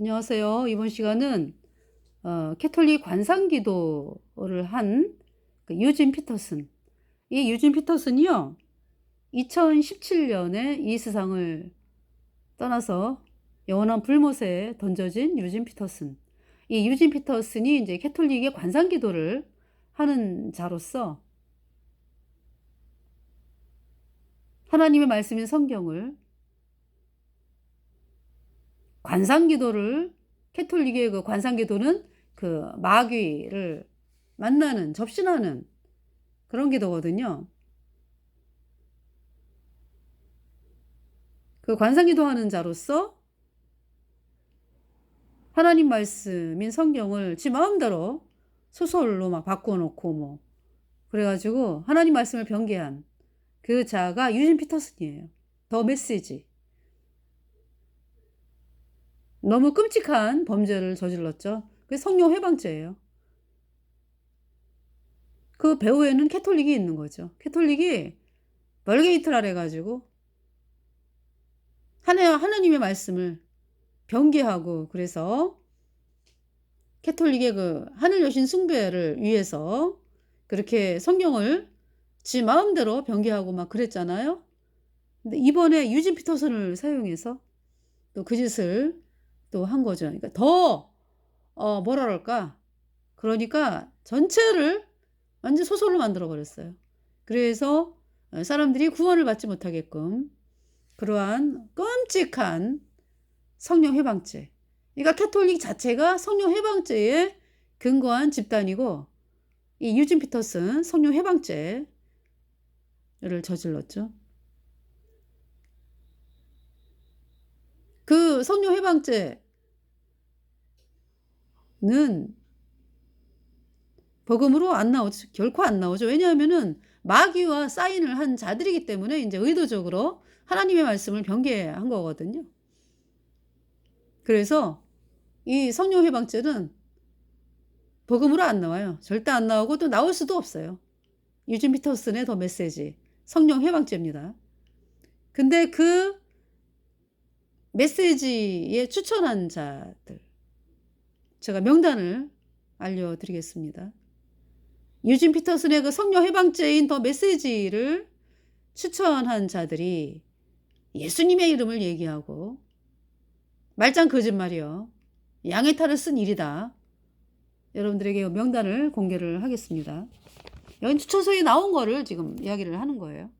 안녕하세요. 이번 시간은 어, 캐톨릭 관상기도를 한그 유진 피터슨. 이 유진 피터슨이요. 2017년에 이 세상을 떠나서 영원한 불못에 던져진 유진 피터슨. 이 유진 피터슨이 이제 캐톨릭의 관상기도를 하는 자로서 하나님의 말씀인 성경을 관상기도를 캐톨릭의 그 관상기도는 그 마귀를 만나는 접신하는 그런 기도거든요. 그 관상기도 하는 자로서 하나님 말씀인 성경을 지 마음대로 소설로 막 바꿔놓고 뭐 그래가지고 하나님 말씀을 변개한 그 자가 유진 피터슨이에요. 더 메시지. 너무 끔찍한 범죄를 저질렀죠. 그게 성령 해방죄예요. 그 배후에는 캐톨릭이 있는 거죠. 캐톨릭이 멀게이트라 해가지고 하나 하나님의 말씀을 변개하고 그래서 캐톨릭의 그 하늘 여신 숭배를 위해서 그렇게 성경을 지 마음대로 변개하고 막 그랬잖아요. 근데 이번에 유진 피터슨을 사용해서 또 그 짓을 또 한 거죠. 그러니까 더, 어, 뭐라 그럴까. 그러니까 전체를 완전 소설로 만들어 버렸어요. 그래서 사람들이 구원을 받지 못하게끔 그러한 끔찍한 성령 해방죄. 그러니까 캐톨릭 자체가 성령 해방죄에 근거한 집단이고 이 유진 피터슨 성령 해방죄를 저질렀죠. 그 성령 해방죄는 복음으로 안 나오죠. 결코 안 나오죠. 왜냐하면은 마귀와 사인을 한 자들이기 때문에 이제 의도적으로 하나님의 말씀을 변개한 거거든요. 그래서 이 성령 해방죄는 복음으로 안 나와요. 절대 안 나오고 또 나올 수도 없어요. 유진 피터슨의 더 메시지 성령 해방죄입니다. 근데 그 메시지에 추천한 자들 제가 명단을 알려드리겠습니다. 유진 피터슨의 그 성령 해방죄인 더 메시지를 추천한 자들이 예수님의 이름을 얘기하고 말짱 거짓말이요. 양의 탈을 쓴 일이다. 여러분들에게 명단을 공개를 하겠습니다. 여기 추천서에 나온 거를 지금 이야기를 하는 거예요.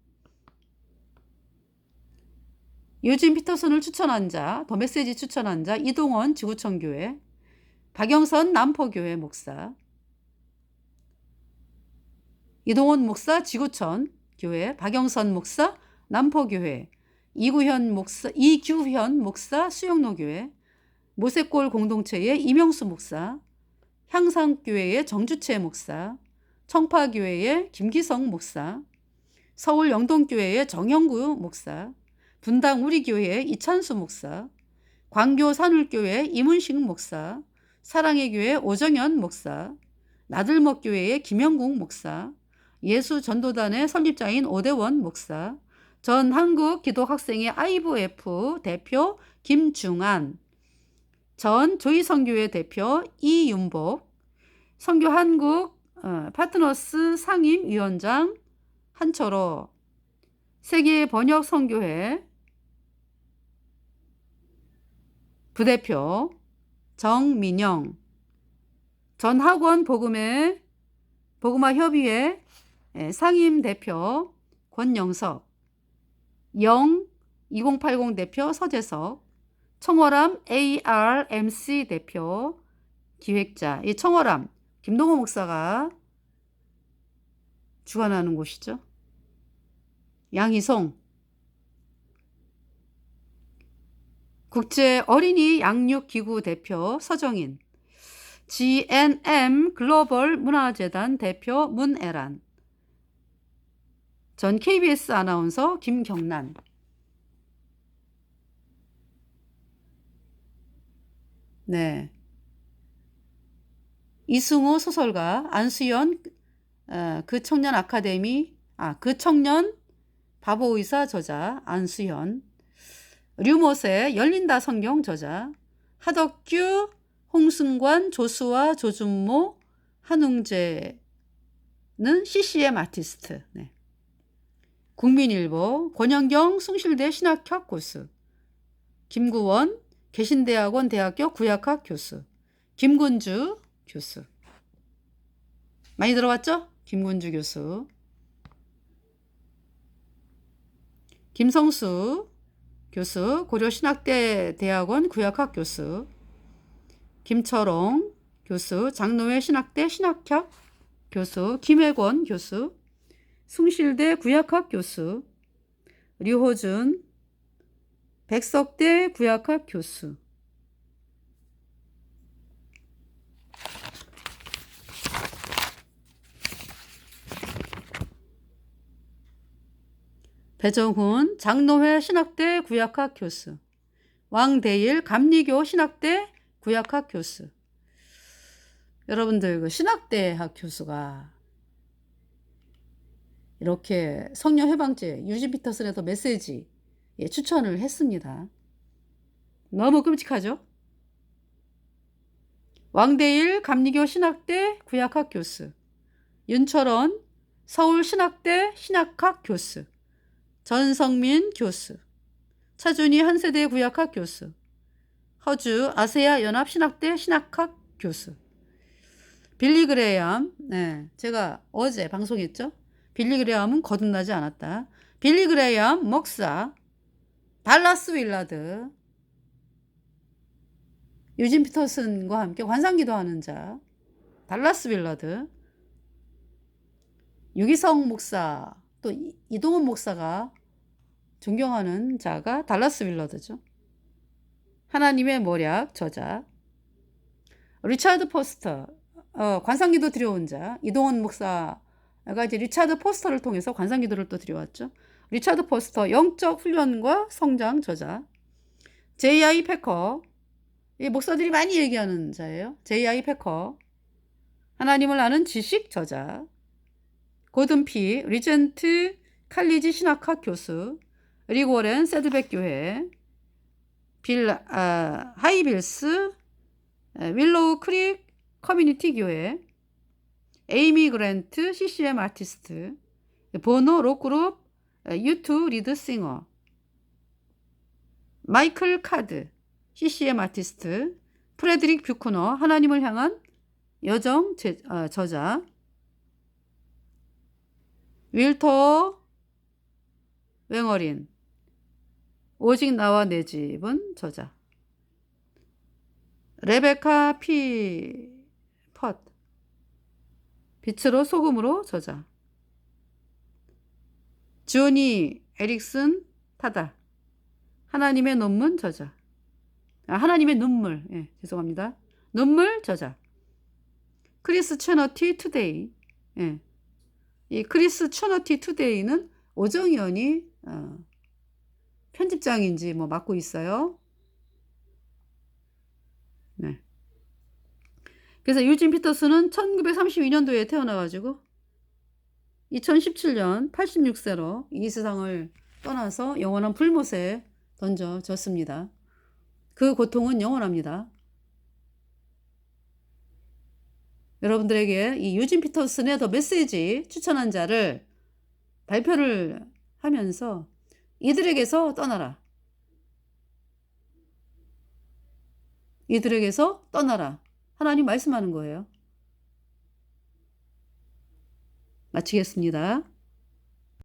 유진 피터슨을 추천한 자, 더 메시지 추천한 자, 이동원 지구촌 교회, 박영선 남포교회 목사, 이동원 목사 지구촌 교회, 박영선 목사 남포교회, 이구현 목사 이규현 목사 수영로 교회, 모세골 공동체의 이명수 목사, 향상교회의 정주채 목사, 청파교회의 김기성 목사, 서울 영동교회의 정영구 목사, 분당 우리 교회의 이찬수 목사, 광교 산울교회 이문식 목사, 사랑의 교회 오정현 목사, 나들목 교회의 김영국 목사, 예수 전도단의 설립자인 오대원 목사, 전 한국 기독학생의 IVF 대표 김중한, 전 조희성교회 대표 이윤복, 성교 한국 어, 파트너스 상임위원장 한철호, 세계 번역 성교회 부대표 정민영, 전 학원 복음의 복음화 협의회 예, 상임 대표 권영석, 영 2080 대표 서재석, 청월암 ARMC 대표 기획자, 이 청월암 김동호 목사가 주관하는 곳이죠. 양희송 국제 어린이 양육 기구 대표 서정인 GNM 글로벌 문화재단 대표 문애란 전 KBS 아나운서 김경란 네. 이승우 소설가 안수연 어, 그 청년 아카데미 아 그 청년 바보 의사 저자 안수연 류모세 열린다 성경 저자 하덕규, 홍승관, 조수아, 조준모, 한웅재는 CCM 아티스트. 네. 국민일보, 권영경, 숭실대 신학학 교수. 김구원, 개신대학원 대학교 구약학 교수. 김군주 교수. 많이 들어봤죠? 김군주 교수. 김성수 교수, 고려신학대 대학원 구약학 교수. 김철홍 교수, 장로회 신학대 신학학 교수, 김혜권 교수, 숭실대 구약학 교수, 류호준, 백석대 구약학 교수. 배정훈, 장로회 신학대 구약학 교수. 왕대일, 감리교 신학대 구약학 교수. 여러분들 그 신학대학 교수가 이렇게 성령 해방제 유진 피터슨에서 메시지 예, 추천을 했습니다. 너무 끔찍하죠? 왕대일 감리교 신학대 구약학 교수, 윤철원 서울 신학대 신학학 교수, 전성민 교수, 차준희 한세대 구약학 교수, 허주 아세아 연합 신학대 신학학 교수, 빌리 그레이암, 네, 제가 어제 방송했죠? 빌리 그레이암은 거듭나지 않았다. 빌리 그레이암 목사, 달라스 윌라드, 유진 피터슨과 함께 관상기도 하는 자, 달라스 윌라드, 유기성 목사, 또 이동원 목사가 존경하는 자가 달라스 윌라드죠. 하나님의 모략 저자, 리차드 포스터, 어, 관상기도 들여온 자, 이동원 목사가 이제 리차드 포스터를 통해서 관상기도를 또 들여왔죠. 리차드 포스터, 영적 훈련과 성장 저자, J.I. 패커, 이 목사들이 많이 얘기하는 자예요. J.I. 패커, 하나님을 아는 지식 저자, 고든 피, 리젠트 칼리지 신학학 교수, 리고렌 세드백 교회, 빌, 아, 하이빌스, 윌로우 크릭 커뮤니티 교회, 에이미 그랜트 CCM 아티스트, 보노 록그룹 유투 리드 싱어, 마이클 카드 CCM 아티스트, 프레드릭 뷰코너 하나님을 향한 여정 제, 아, 저자, 윌터 웽어린 오직 나와 내 집은 저자. 레베카 피 펫 빛으로 소금으로 저자. 주니 에릭슨 타다 하나님의 논문 저자. 아, 하나님의 눈물. 예, 죄송합니다. 눈물 저자. 크리스 채너티 투데이. 예. 이 크리스 채너티 투데이는 오정현이 어, 편집장인지 뭐 맡고 있어요. 네. 그래서 유진 피터스는 1932년도에 태어나가지고 2017년 86세로 이 세상을 떠나서 영원한 불못에 던져졌습니다. 그 고통은 영원합니다. 여러분들에게 이 유진 피터슨의 더 메시지 추천한 자를 발표를 하면서 이들에게서 떠나라. 이들에게서 떠나라. 하나님 말씀하는 거예요. 마치겠습니다.